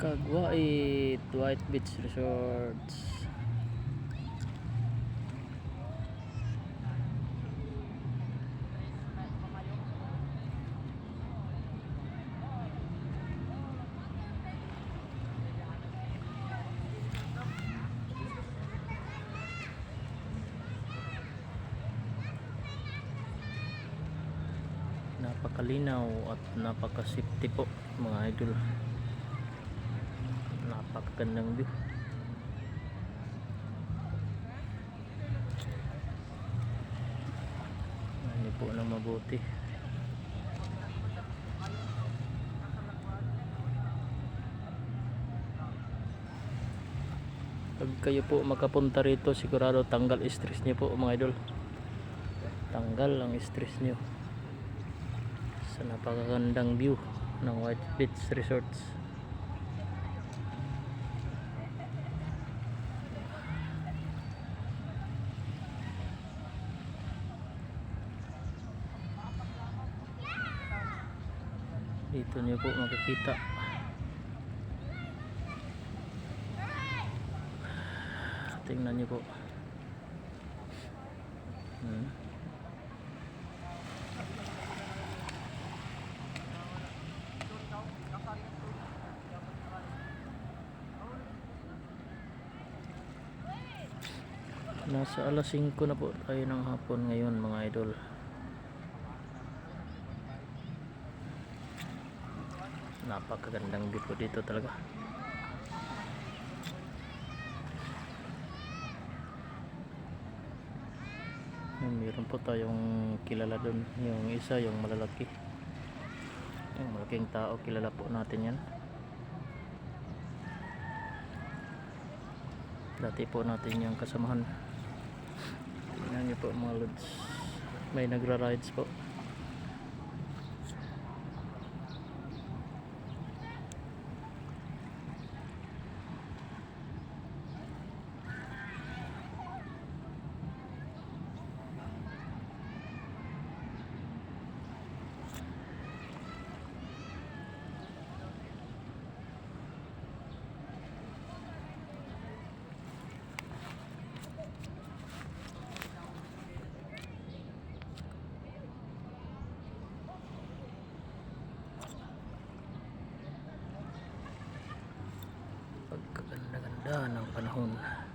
Kagwait White Beach Resorts. Napakalinaw at napaka-safety po mga idol napakagandang view hindi po na mabuti. Pag kayo po makapunta rito sigurado tanggal stress niyo po mga idol. Tanggal ang stress niyo sa napakagandang view ng White Beach Resorts dito niyo po makikita tingnan niyo po hmm. Nasa alas 5 na po tayo ng hapon ngayon mga idol. Napakagandang view po dito talaga. Meron po tayong kilala doon. Yung isa, yung malalaki. Yung malaking tao, kilala po natin yan. Dati po natin yung kasamahan. Tingnan niyo po mga lods. May nagra-rides po. Pagkaganda-ganda ng panahon.